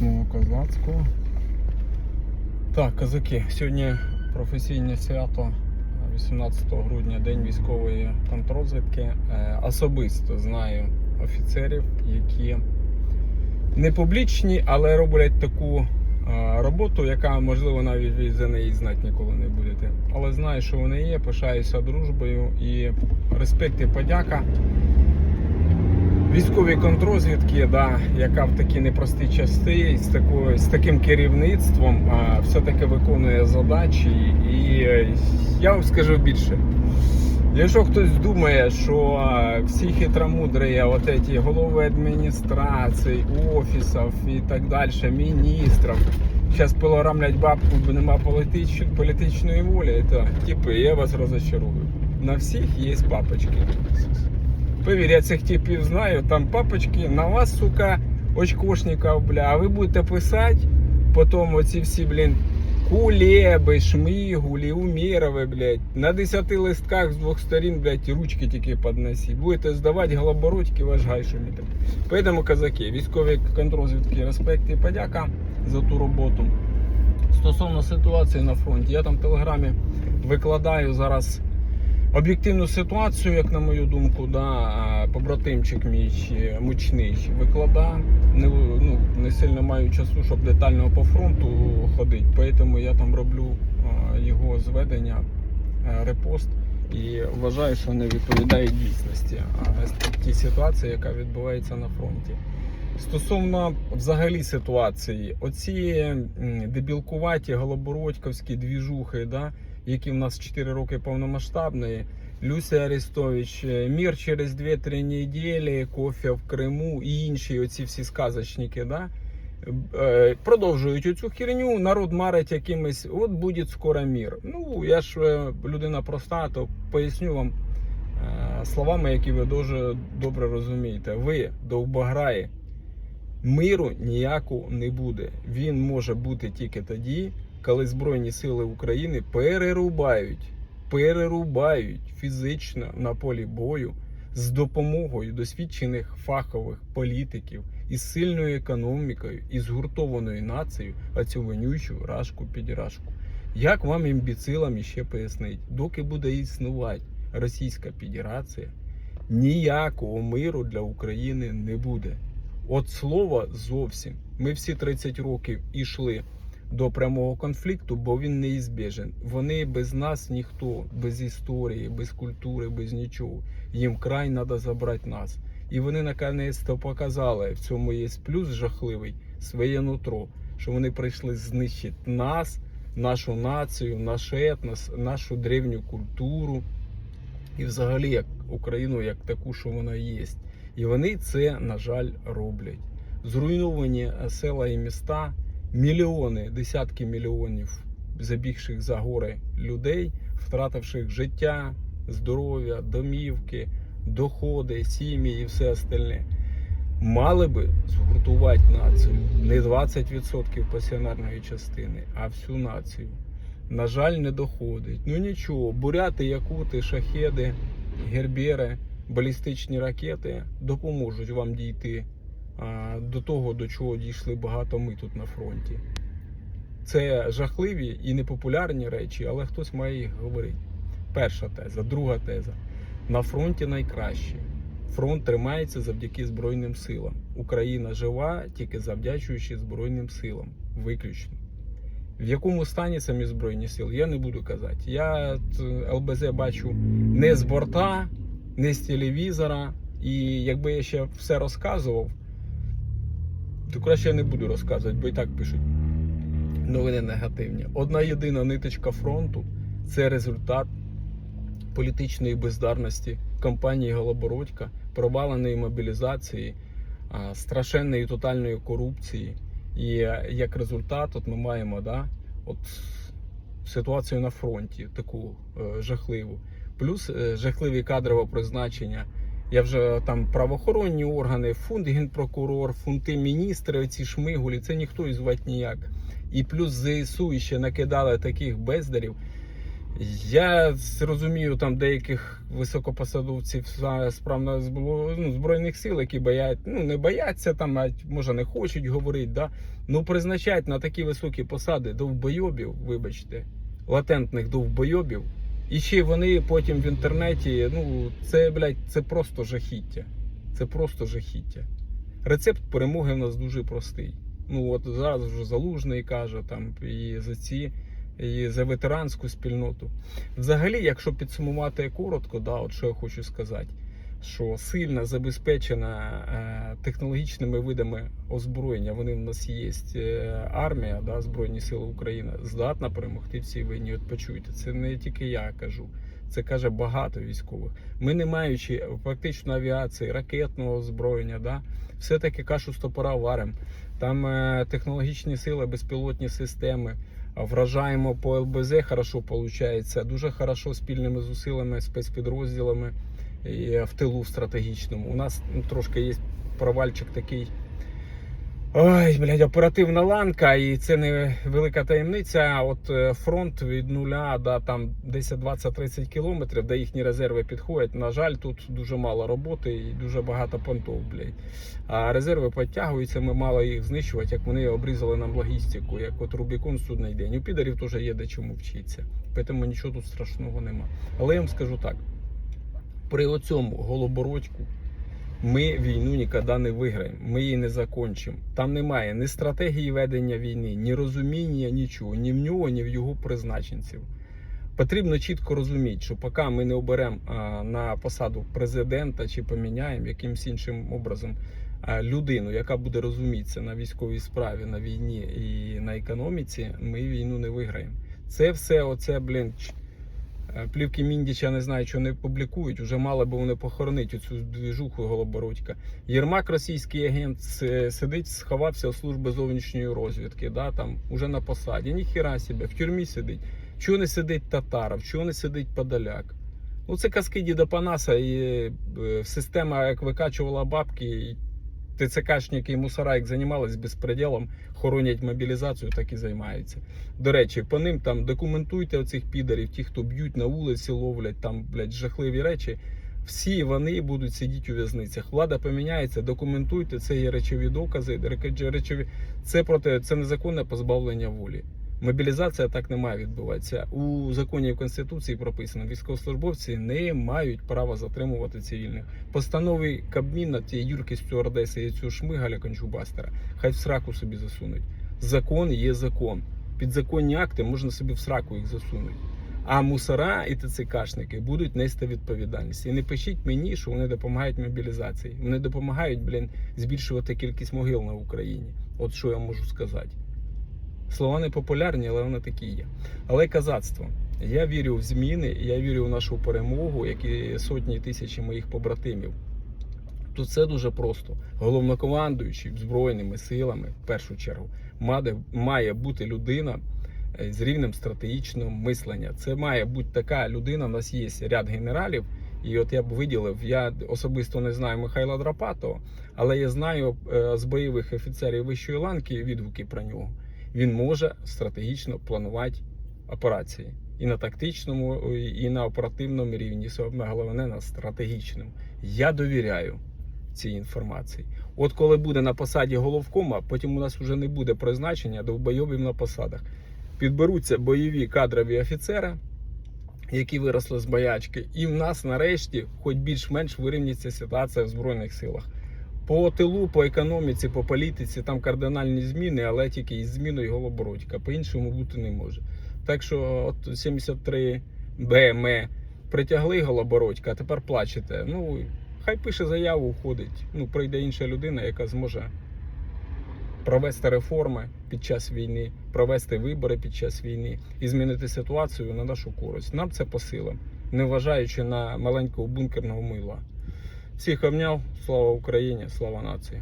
8 козацького. Так, козаки, сьогодні професійне свято, 18 грудня, День військової контррозвідки. Е, Особисто знаю офіцерів, які не публічні, але роблять таку е, роботу, яка, можливо, навіть ви за неї знати ніколи не будете. Але знаю, що вони є, пишаюся дружбою і респект і подяка. Військовій контрозвідки, да, яка в такі непрості часи з такою з таким керівництвом а, все-таки виконує задачі. І е, я вам скажу більше. Якщо хтось думає, що всі хитромудрі, от ці голови адміністрацій, офісів і так далі, міністрів, зараз пилорамлять бабку, бо нема політич... політичної волі, то типи, я вас розочарую. На всіх є папочки. Повір, я цих типів знаю, там папочки, на вас, сука, очкошників, бля, а ви будете писати, потім оці всі, блін, кулеби, шмигулі, умірови, блядь, на 10 листках з двох сторін, блядь, ручки тільки підносіть. Будете здавати голобородьки, ваш гай шуміти. Поэтому, казаки, військові контррозвідки, респект і подяка за ту роботу. Стосовно ситуації на фронті, я там в телеграмі викладаю зараз об'єктивну ситуацію, як на мою думку, да, побратимчик мій мучний ще викладав. Не, ну, не сильно маю часу, щоб детально по фронту ходити, тому я там роблю його зведення, репост. І вважаю, що не відповідає дійсності тій ситуації, яка відбувається на фронті. Стосовно взагалі ситуації, оці дебілкуваті голобородьковські двіжухи, да, які в нас 4 роки повномасштабної. Люся Арестович, е, мір через 2-3 неділі, кофе в Криму і інші оці всі сказочники, да? е, продовжують оцю херню, народ марить якимось, от буде скоро мір. Ну, я ж е, людина проста, то поясню вам словами, які ви дуже добре розумієте. Ви довбограї, миру ніякого не буде. Він може бути тільки тоді, коли Збройні Сили України перерубають, перерубають фізично на полі бою з допомогою досвідчених фахових політиків із сильною економікою і згуртованою нацією, а цю вонючу рашку підрашку. Як вам імбіцилам іще пояснить, доки буде існувати Російська Федерація, ніякого миру для України не буде. От слова зовсім. Ми всі 30 років ішли до прямого конфлікту, бо він неізбіжен. Вони без нас ніхто, без історії, без культури, без нічого. Їм край треба забрати нас. І вони наконець то показали, в цьому є плюс жахливий своє нутро, що вони прийшли знищити нас, нашу націю, наш етнос, нашу древню культуру і взагалі як Україну як таку, що вона є. І вони це, на жаль, роблять. Зруйновані села і міста, мільйони, десятки мільйонів забігших за гори людей, втративших життя, здоров'я, домівки, доходи, сім'ї і все остальне. Мали би згуртувати націю не 20% пасіонарної частини, а всю націю. На жаль, не доходить. Ну нічого, буряти, якути, шахеди, гербери, балістичні ракети допоможуть вам дійти до того, до чого дійшли багато ми тут на фронті. Це жахливі і непопулярні речі, але хтось має їх говорити. Перша теза, друга теза. На фронті найкраще. Фронт тримається завдяки Збройним силам. Україна жива тільки завдячуючи Збройним силам. Виключно. В якому стані самі Збройні сили, я не буду казати. Я ЛБЗ бачу не з борта, не з телевізора. І якби я ще все розказував, то краще я не буду розказувати, бо і так пишуть новини негативні. Одна єдина ниточка фронту це результат політичної бездарності кампанії Голобородька, проваленої мобілізації, страшенної тотальної корупції. І е, як результат, от ми маємо да, от, ситуацію на фронті, таку е, жахливу. Плюс е, жахливі кадрове призначення. Я вже там правоохоронні органи, фунт генпрокурор, фунти міністри, оці шмигулі, це ніхто і звати ніяк. І плюс ЗСУ ще накидали таких бездарів. Я зрозумію там деяких високопосадовців за- справ на збро- ну, збройних сил, які боять, ну не бояться там, а може не хочуть говорити. Да? Ну призначають на такі високі посади довбойобів, вибачте, латентних довбойобів. І ще вони потім в інтернеті, ну це, блядь, це просто жахіття. Це просто жахіття. Рецепт перемоги в нас дуже простий. Ну от зараз вже залужний каже там і за ці, і за ветеранську спільноту. Взагалі, якщо підсумувати коротко, да, от що я хочу сказати, що сильна забезпечена е, технологічними видами озброєння, вони в нас є е, армія, да, Збройні Сили України, здатна перемогти в цій війні. От почуйте, це не тільки я кажу. Це каже багато військових. Ми, не маючи фактично авіації, ракетного озброєння, да, все-таки кашу стопора варимо. Там е, технологічні сили, безпілотні системи. Вражаємо по ЛБЗ, хорошо виходить. Дуже хорошо спільними зусиллями, спецпідрозділами в тилу стратегічному. У нас ну, трошки є провальчик такий. Ой, блядь, оперативна ланка, і це не велика таємниця. От е, фронт від нуля до там 10, 20, 30 кілометрів, де їхні резерви підходять. На жаль, тут дуже мало роботи і дуже багато понтов, блядь. А резерви підтягуються, ми мало їх знищувати, як вони обрізали нам логістику, як от Рубікон судний день. У підарів теж є де чому вчитися. Тому нічого тут страшного нема. Але я вам скажу так: при оцьому голобородьку ми війну ніколи не виграємо, ми її не закончимо. Там немає ні стратегії ведення війни, ні розуміння, нічого, ні в нього, ні в його призначенців. Потрібно чітко розуміти, що поки ми не оберемо на посаду президента чи поміняємо якимось іншим образом людину, яка буде розумітися на військовій справі, на війні і на економіці, ми війну не виграємо. Це все, оце, блін, Плівки Міндіча не знаю, що не публікують. Уже мали би вони похоронити цю двіжуху Голобородька. Єрмак, російський агент, сидить, сховався у служби зовнішньої розвідки. Да, там уже на посаді. Ніхіра себе, в тюрмі сидить. Чого не сидить Татаров, чого не сидить Подоляк? Ну це казки Діда Панаса і е, система, як викачувала бабки. ТЦКшники і мусора, як займалися безпреділом, хоронять мобілізацію, так і займаються. До речі, по ним там документуйте оцих підарів, ті, хто б'ють на вулиці, ловлять там, блядь, жахливі речі. Всі вони будуть сидіти у в'язницях. Влада поміняється, документуйте, це є речові докази. Речові... Це проти це незаконне позбавлення волі. Мобілізація так не має відбуватися. У законі в конституції прописано, військовослужбовці не мають права затримувати цивільних. Постанови Кабміна, ті Юрки Стюардеси і цього шмигаля кончубастера, хай в сраку собі засунуть. Закон є закон. Підзаконні акти можна собі в сраку їх засунути. А мусора і ТЦКшники будуть нести відповідальність. І не пишіть мені, що вони допомагають мобілізації. Вони допомагають, блін, збільшувати кількість могил на Україні. От що я можу сказати. Слова не популярні, але вони такі є. Але казацтво. Я вірю в зміни, я вірю в нашу перемогу, як і сотні тисячі моїх побратимів. Тут все дуже просто. Головнокомандуючий Збройними силами, в першу чергу, має, бути людина е, з рівнем стратегічного мислення. Це має бути така людина. У нас є ряд генералів. І от я б виділив, я особисто не знаю Михайла Драпатова, але я знаю е, з бойових офіцерів вищої ланки відгуки про нього. Він може стратегічно планувати операції і на тактичному, і на оперативному рівні. Саме головне на стратегічному. Я довіряю цій інформації. От коли буде на посаді головкома, потім у нас вже не буде призначення довбойовів на посадах. Підберуться бойові кадрові офіцери, які виросли з боячки, і в нас нарешті, хоч більш-менш вирівняться ситуація в збройних силах. По тилу, по економіці, по політиці там кардинальні зміни, але тільки із зміною Голобородька. По-іншому бути не може. Так що, от 73 БМ притягли Голобородька, а тепер плачете. Ну, хай пише заяву, уходить. Ну, прийде інша людина, яка зможе провести реформи під час війни, провести вибори під час війни і змінити ситуацію на нашу користь. Нам це по силам, не вважаючи на маленького бункерного мила. Всіх обняв, слава Україні, слава нації.